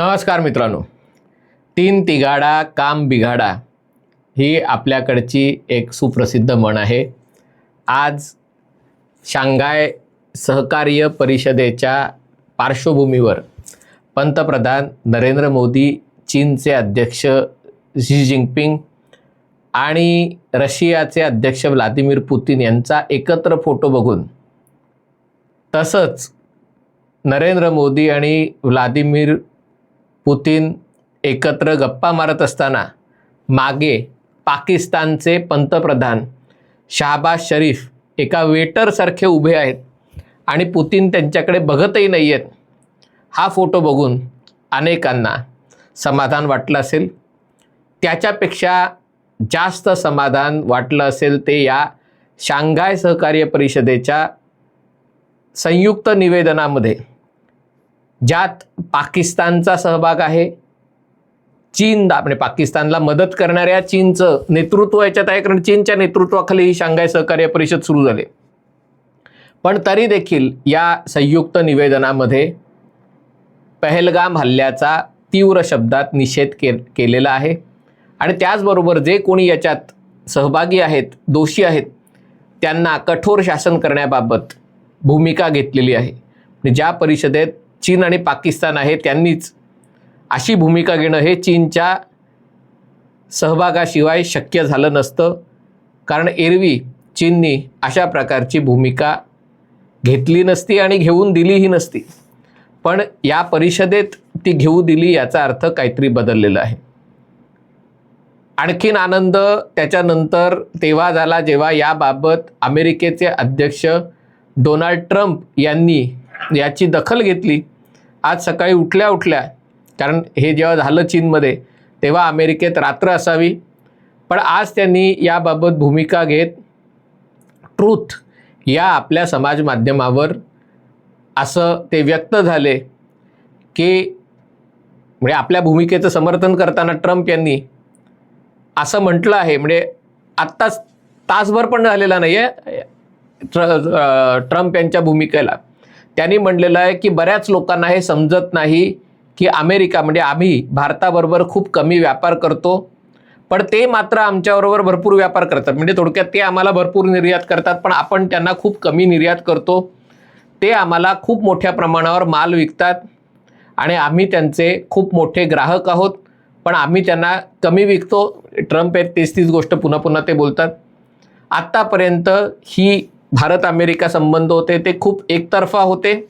नमस्कार मित्रांनो. तीन तिगाडा काम बिघाडा ही आपल्याकडची एक सुप्रसिद्ध म्हण आहे. आज शांघाय सहकार्य परिषदेच्या पार्श्वभूमीवर पंतप्रधान नरेंद्र मोदी चीनचे अध्यक्ष झी जिनपिंग आणि रशियाचे अध्यक्ष व्लादिमीर पुतीन यांचा एकत्र फोटो बघून तसंच नरेंद्र मोदी आणि व्लादिमीर पुतीन एकत्र गप्पा मारत असताना मागे पाकिस्तानचे पंतप्रधान शाहबाज शरीफ एका वेटरसारखे उभे आहेत आणि पुतीन त्यांच्याकडे बघतही नाही आहेत हा फोटो बघून अनेकांना समाधान वाटलं असेल. त्याच्यापेक्षा जास्त समाधान वाटलं असेल ते या शांघाय सहकार्य परिषदेच्या संयुक्त निवेदनामध्ये. ज्यात पाकिस्तानचा सहभाग आहे. चीन म्हणजे पाकिस्तानला मदत करणाऱ्या चीनचं नेतृत्व याच्यात आहे कारण चीनच्या नेतृत्वाखाली ही शांघाय सहकार्य परिषद सुरू झाली. पण तरी देखील या संयुक्त निवेदनामध्ये पहलगाम हल्ल्याचा तीव्र शब्दात निषेध के केलेला आहे. आणि त्याचबरोबर जे कोणी याच्यात सहभागी आहेत दोषी आहेत त्यांना कठोर शासन करण्याबाबत भूमिका घेतलेली आहे. म्हणजे ज्या परिषदेत चीन आणि पाकिस्तान आहे त्यांनीच अशी भूमिका घेणं हे चीनच्या सहभागाशिवाय शक्य झालं नसतं. कारण एरवी चीननी अशा प्रकारची भूमिका घेतली नसती आणि घेऊन दिलीही नसती. पण या परिषदेत ती घेऊ दिली याचा अर्थ काहीतरी बदललेला आहे. आणखीन आनंद त्याच्यानंतर तेव्हा झाला जेव्हा याबाबत अमेरिकेचे अध्यक्ष डोनाल्ड ट्रम्प यांनी याची दखल घेतली. आज सकाळी उठल्या उठल्या कारण हे जेव्हा झालं चीनमध्ये तेव्हा अमेरिकेत रात्र असावी. पण आज त्यांनी याबाबत भूमिका घेत ट्रूथ या आपल्या समाज माध्यमावर असं ते व्यक्त झाले की म्हणजे आपल्या भूमिकेचं समर्थन करताना ट्रम्प यांनी असं म्हटलं आहे. म्हणजे आत्ताच तासभर पण झालेला नाही आहे ट्र ट्रम्प यांच्या भूमिकेला. त्यांनी म्हणलेलं आहे की बऱ्याच लोकांना हे समजत नाही की अमेरिका म्हणजे आम्ही भारताबरोबर खूप कमी व्यापार करतो पण ते मात्र आमच्याबरोबर भरपूर व्यापार करतात. म्हणजे थोडक्यात ते आम्हाला भरपूर निर्यात करतात पण आपण त्यांना खूप कमी निर्यात करतो. ते आम्हाला खूप मोठ्या प्रमाणावर माल विकतात आणि आम्ही त्यांचे खूप मोठे ग्राहक आहोत पण आम्ही त्यांना कमी विकतो. ट्रम्प आहेत तेच तीच गोष्ट पुन्हा पुन्हा ते बोलतात. आत्तापर्यंत ही भारत अमेरिका संबंध होते ते खूप एकतर्फा होते.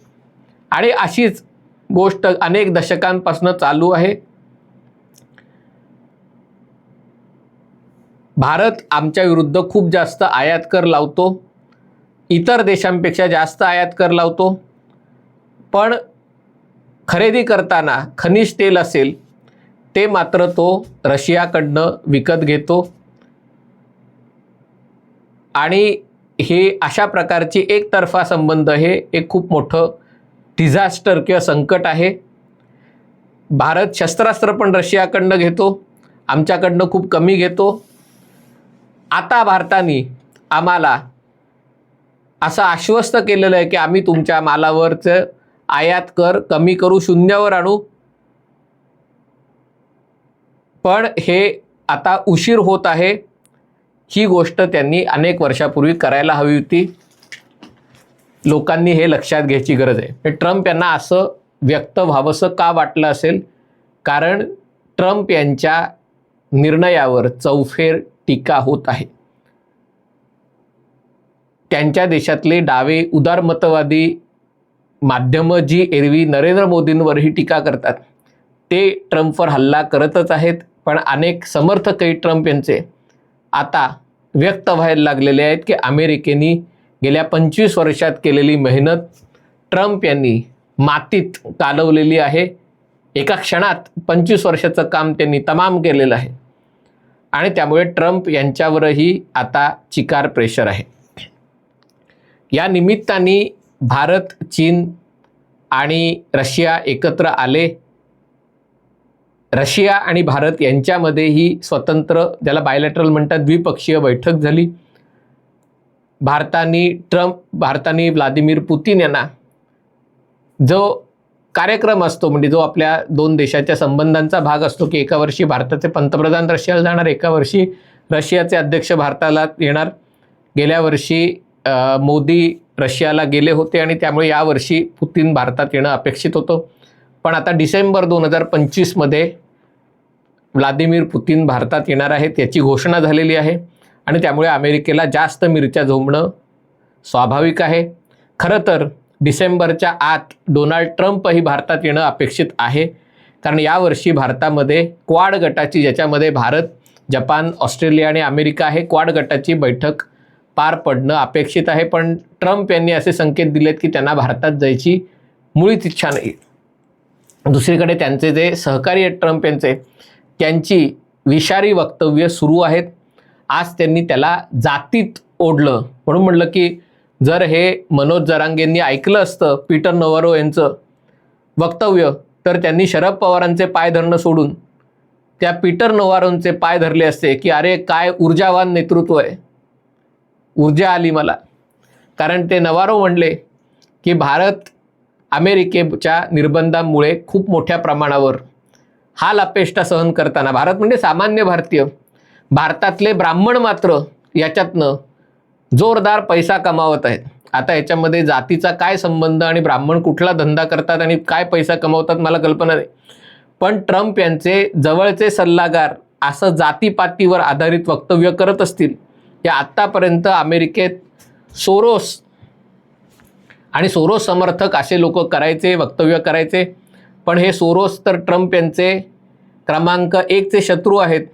आणि अशीच गोष्ट अनेक दशकांपासून चालू आहे. भारत आमच्या विरुद्ध खूप जास्त आयात कर लावतो. इतर देशांपेक्षा जास्त आयात कर लावतो. पण खरेदी करताना खनिज तेल असेल ते मात्र तो रशियाकडनं विकत घेतो. आणि हे अशा प्रकारची एकतर्फा संबंध हे एक खूप मोठं डिझास्टर किंवा संकट आहे. भारत शस्त्रास्त्र पण रशियाकडनं घेतो. आमच्याकडनं खूप कमी घेतो. आता भारताने आम्हाला असं आश्वस्त केलेलं आहे की आम्ही तुमच्या मालावरचं आयात कर कमी करू शून्यावर आणू. पण हे आता उशीर होत आहे. ही गोष्ट त्यांनी अनेक वर्षापूर्वी करायला हवी होती. लोकांनी हे लक्षात घ्यायची गरज आहे. ट्रम्प यांना असं व्यक्त व्हावंसं का वाटलं असेल? कारण ट्रम्प यांच्या निर्णयावर चौफेर टीका होत आहे. त्यांच्या देशातले डावे उदारमतवादी माध्यमं जी एरवी नरेंद्र मोदींवरही टीका करतात ते ट्रम्पवर हल्ला करतच आहेत पण अनेक समर्थकही ट्रम्प यांचे आता व्यक्त व्हायला लागलेले आहेत की अमेरिकेने गेल्या पंचवीस वर्षात केलेली मेहनत ट्रम्प यांनी मातीत कालवलेली आहे. एका क्षणात पंचवीस वर्षाचं काम त्यांनी तमाम केलेलं आहे. आणि त्यामुळे ट्रम्प यांच्यावरही आता चिकार प्रेशर आहे. या निमित्ताने भारत चीन आणि रशिया एकत्र आले. रशिया आणि भारत यांच्यामध्ये ही स्वतंत्र ज्याला बायलॅटरल म्हणतात द्विपक्षीय बैठक झाली. भारताने ट्रम्प भारताने व्लादिमीर पुतीन यांना जो कार्यक्रम असतो म्हणजे जो आपल्या दोन देशाच्या संबंधांचा भाग असतो की एका वर्षी भारताचे पंतप्रधान रशियाला जाणार एका वर्षी रशियाचे अध्यक्ष भारताला येणार. गेल्या वर्षी मोदी रशियाला गेले होते आणि त्यामुळे यावर्षी पुतीन भारतात येणं अपेक्षित होतं. पण आता डिसेंबर दोन हजार पंचवीसमध्ये व्लादिमीर पुतीन भारतात येणार आहेत याची घोषणा झालेली आहे. आणि त्यामुळे अमेरिकेला जास्त मिरच्या झोंबणं स्वाभाविक आहे. खरं तर डिसेंबरच्या आत डोनाल्ड ट्रम्पही भारतात येणं अपेक्षित आहे. कारण यावर्षी भारतामध्ये क्वाड गटाची ज्याच्यामध्ये भारत जपान ऑस्ट्रेलिया आणि अमेरिका आहे क्वाड गटाची बैठक पार पडणं अपेक्षित आहे. पण ट्रम्प यांनी असे संकेत दिलेत की त्यांना भारतात जायची मुळीच इच्छा नाही. दुसरीकडे त्यांचे जे सहकारी आहेत ट्रम्प यांचे त्यांची विषारी वक्तव्य सुरू आहेत. आज त्यांनी त्याला जातीत ओढलं. म्हणून म्हणलं की जर हे मनोज जरांगेंनी ऐकलं असतं पीटर नवारो यांचं वक्तव्य तर त्यांनी शरद पवारांचे पाय धरणं सोडून त्या पीटर नवारोंचे पाय धरले असते की अरे काय ऊर्जावान नेतृत्व आहे. ऊर्जा आली मला. कारण ते नवारो म्हणले की भारत अमेरिकेच्या निर्बंधांमुळे खूप मोठ्या प्रमाणावर हा लपेष्टा सहन करताना भारत म्हणजे सामान्य भारतीय. भारतातले ब्राह्मण मात्र याच्यातनं जोरदार पैसा कमावत आहेत. आता याच्यामध्ये जातीचा काय संबंध आणि ब्राह्मण कुठला धंदा करतात आणि काय पैसा कमावतात मला कल्पना नाही. पण ट्रम्प यांचे जवळचे सल्लागार असं जातीपातीवर आधारित वक्तव्य करत असतील या आत्तापर्यंत अमेरिकेत सोरोस आणि सोरोस समर्थक असे लोक करायचे वक्तव्य करायचे. पण हे सोरोस तर ट्रम्प यांचे क्रमांक एकचे शत्रू आहेत.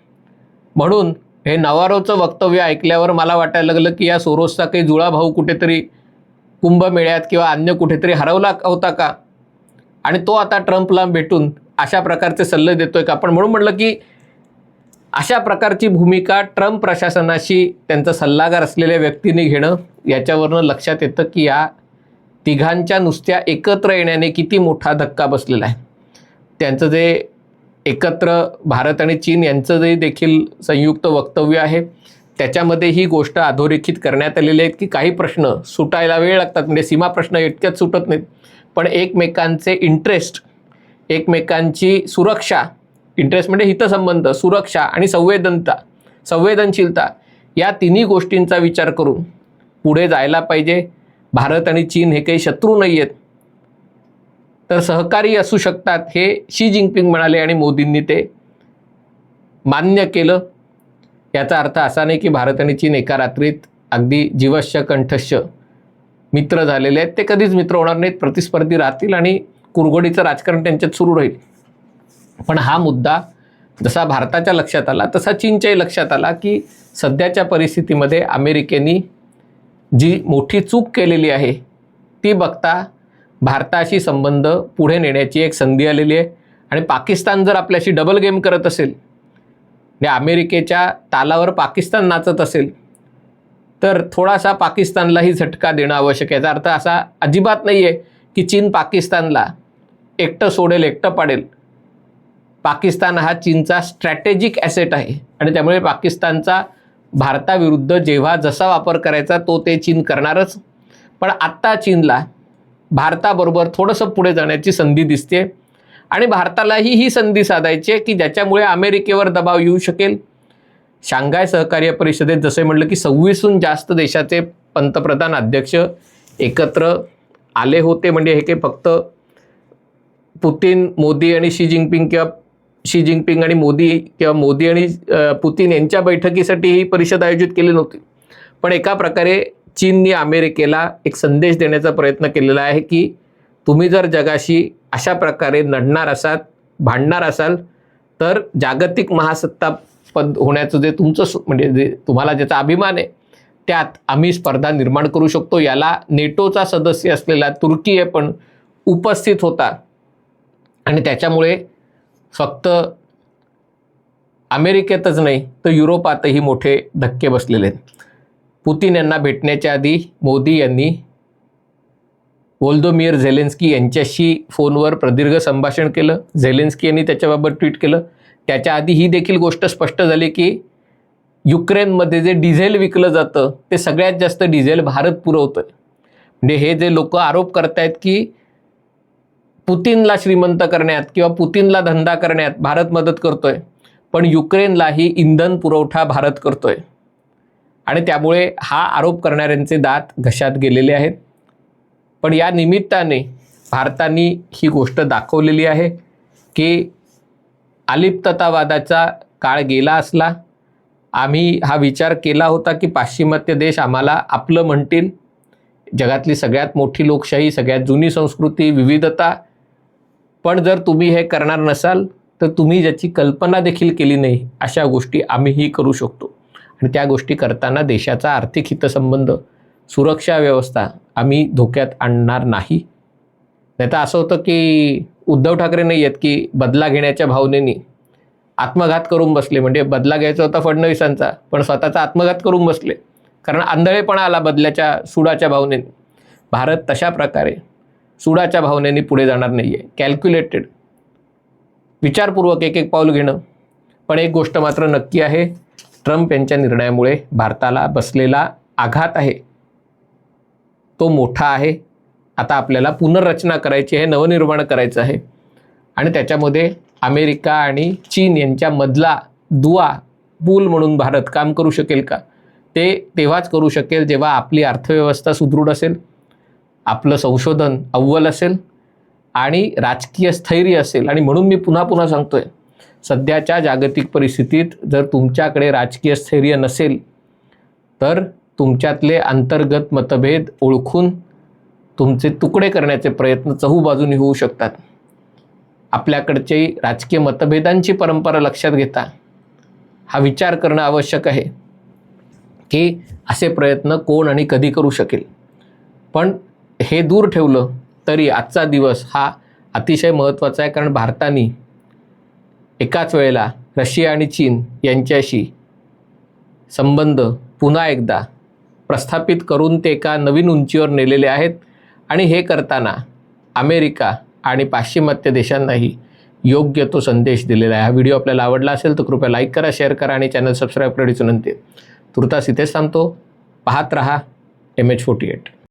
म्हणून हे नवारोचं वक्तव्य ऐकल्यावर मला वाटायला लागलं की या सोरोसचा काही जुळा भाऊ कुठेतरी कुंभमेळ्यात किंवा अन्य कुठेतरी हरवला होता का? आणि तो आता ट्रम्पला भेटून अशा प्रकारचे सल्ले देतोय का? पण म्हणून म्हटलं की अशा प्रकारची भूमिका ट्रम्प प्रशासनाशी त्यांचा सल्लागार असलेल्या व्यक्तीने घेणं याच्यावरनं लक्षात येतं की या तिघांच्या नुसत्या एकत्र येण्याने किती मोठा धक्का बसलेला आहे. त्यांचं जे एकत्र भारत आणि चीन यांचं जे देखील संयुक्त वक्तव्य आहे त्याच्यामध्ये ही गोष्ट अधोरेखित करण्यात आलेली आहेत की काही प्रश्न सुटायला वेळ लागतात म्हणजे सीमा प्रश्न इतक्यात सुटत नाहीत. पण एकमेकांचे इंटरेस्ट एकमेकांची सुरक्षा इंटरेस्ट म्हणजे हितसंबंध सुरक्षा आणि संवेदनता संवेदनशीलता या तिन्ही गोष्टींचा विचार करून पुढे जायला पाहिजे. भारत आणि चीन हे काही शत्रू नाही आहेत तर सहकारी असू शकतात हे शी जिनपिंग म्हणाले आणि मोदींनी ते मान्य केलं. याचा अर्थ असा नाही की भारत आणि चीन एका रात्रीत अगदी जीवश्य कंठश्य मित्र झालेले आहेत. ते कधीच मित्र होणार नाहीत. प्रतिस्पर्धी राहतील आणि कुरघोडीचं राजकारण त्यांच्यात सुरू राहील. पण हा मुद्दा जसा भारताच्या लक्षात आला तसा चीनच्याही लक्षात आला की सध्याच्या परिस्थितीमध्ये अमेरिकेनी जी मोठी चूक केलेली आहे ती बघता भारताशी संबंध पुढे नेण्याची एक संधी आलेली आहे. आणि पाकिस्तान जर आपल्याशी डबल गेम करत असेल म्हणजे अमेरिकेच्या तालावर पाकिस्तान नाचत असेल तर थोडासा पाकिस्तानलाही झटका देणं आवश्यक आहे. याचा अर्थ असा अजिबात नाही आहे की चीन पाकिस्तानला एकटं सोडेल एकटं पाडेल. पाकिस्तान हा चीनचा स्ट्रॅटेजिक ॲसेट आहे. आणि त्यामुळे पाकिस्तानचा भारताविरुद्ध जेव्हा जसा वापर करायचा तो ते चीन करणारच. पण आत्ता चीनला भारताबरोबर थोडंसं पुढे जाण्याची संधी दिसते. आणि भारतालाही ही संधी साधायची आहे की ज्याच्यामुळे अमेरिकेवर दबाव येऊ शकेल. शांघाय सहकार्य परिषदेत जसे म्हटलं की सव्वीसहून जास्त देशाचे पंतप्रधान अध्यक्ष एकत्र आले होते. म्हणजे हे काही फक्त पुतीन मोदी आणि शी जिनपिंग किंवा शी जिनपिंग आणि मोदी किंवा मोदी आणि पुतीन यांच्या बैठकीसाठी ही परिषद आयोजित केली नव्हती. पण एका प्रकारे चीनने अमेरिकेला एक संदेश देण्याचा प्रयत्न केलेला आहे की तुम्ही जर जगाशी अशा प्रकारे लढणार असाल भांडणार असाल तर जागतिक महासत्ता पद होण्याचं जे तुमचं सु- म्हणजे जे तुम्हाला ज्याचा अभिमान आहे त्यात आम्ही स्पर्धा निर्माण करू शकतो. याला नेटोचा सदस्य असलेला तुर्की आहे पण उपस्थित होता. आणि त्याच्यामुळे फक्त अमेरिकेतच नाही तर युरोपातही मोठे धक्के बसलेले आहेत. पुतीन यांना भेटण्याच्या आधी मोदी यांनी वोल्दोमियर झेलेन्स्की यांच्याशी फोनवर प्रदीर्घ संभाषण केलं. झेलेन्स्की यांनी त्याच्याबाबत ट्विट केलं. त्याच्या आधी ही देखील गोष्ट स्पष्ट झाली की युक्रेनमध्ये जे डिझेल विकलं जातं ते सगळ्यात जास्त डिझेल भारत पुरवतं म्हणजे हे जे लोक आरोप करतायत की पुतीनला श्रीमंत करण्यात किंवा पुतीनला धंदा करण्यात भारत मदत करतोय पण युक्रेनलाही इंधन पुरवठा भारत करतोय. आणि त्यामुळे हा आरोप करणाऱ्यांचे दात घशात गेलेले आहेत. पण या निमित्ताने भारताने ही गोष्ट दाखवलेली आहे की अलिप्ततावादाचा काळ गेला असला आम्ही हा विचार केला होता की पाश्चिमात्य देश आम्हाला आपलं म्हणतील. जगातली सगळ्यात मोठी लोकशाही सगळ्यात जुनी संस्कृती विविधता पण जर तुम्ही हे करणार नसाल तर तुम्ही ज्याची कल्पना देखील केली नाही अशा गोष्टी आम्हीही करू शकतो. आणि त्या गोष्टी करताना देशाचा आर्थिक हितसंबंध सुरक्षा व्यवस्था आम्ही धोक्यात आणणार नाही. नाही तर असं होतं की उद्धव ठाकरे नाही आहेत की बदला घेण्याच्या भावनेने आत्मघात करून बसले. म्हणजे बदला घ्यायचा होता फडणवीसांचा पण स्वतःचा आत्मघात करून बसले. कारण आंधळेपणा आला बदल्याच्या सुडाच्या भावनेने. भारत तशा प्रकारे सुडाच्या भावनेने पुढे जाणार नाही आहे कॅल्क्युलेटेड विचारपूर्वक एक एक पाऊल घेणं. पण एक गोष्ट मात्र नक्की आहे. ट्रम्प यांच्या निर्णयामुळे भारताला बसलेला आघात आहे. तो मोठा आहे. आता आपल्याला पुनर्रचना करायची आहे नवनिर्माण करायचं आहे. आणि त्याच्यामध्ये अमेरिका आणि चीन यांच्यामधला दुवा पूल म्हणून भारत काम करू शकेल का? ते तेव्हाच करू शकेल जेव्हा आपली अर्थव्यवस्था सुदृढ असेल. आपलं संशोधन अव्वल असेल आणि राजकीय स्थैर्य असेल. आणि म्हणून मी पुन्हा पुन्हा सांगतोय सध्याच्या जागतिक परिस्थितीत जर तुमच्याकडे राजकीय स्थैर्य नसेल तर तुमच्यातले अंतर्गत मतभेद ओळखून तुमचे तुकडे करण्याचे प्रयत्न चहूबाजूनी होऊ शकतात. आपल्याकडचे राजकीय मतभेदांची परंपरा लक्षात घेता. हा विचार करणं आवश्यक आहे की असे प्रयत्न कोण आणि कधी करू शकेल. पण हे दूर ठेवलं तरी आजचा दिवस हा अतिशय महत्त्वाचा आहे. कारण भारताने एकाच वेळेला रशिया आणि चीन यांच्याशी संबंध पुन्हा एकदा प्रस्थापित करून ते एका नवीन उंचीवर नेलेले आहेत. आणि हे करताना अमेरिका आणि पाश्चिमात्य देशांनाही योग्य तो संदेश दिलेला आहे. हा व्हिडिओ आपल्याला आवडला असेल तर कृपया लाईक करा शेअर करा आणि चॅनल सबस्क्राईब करण्याची विनंती तुर्तास इथेच थांबतो. पाहत रहा एम एच फोर्टी एट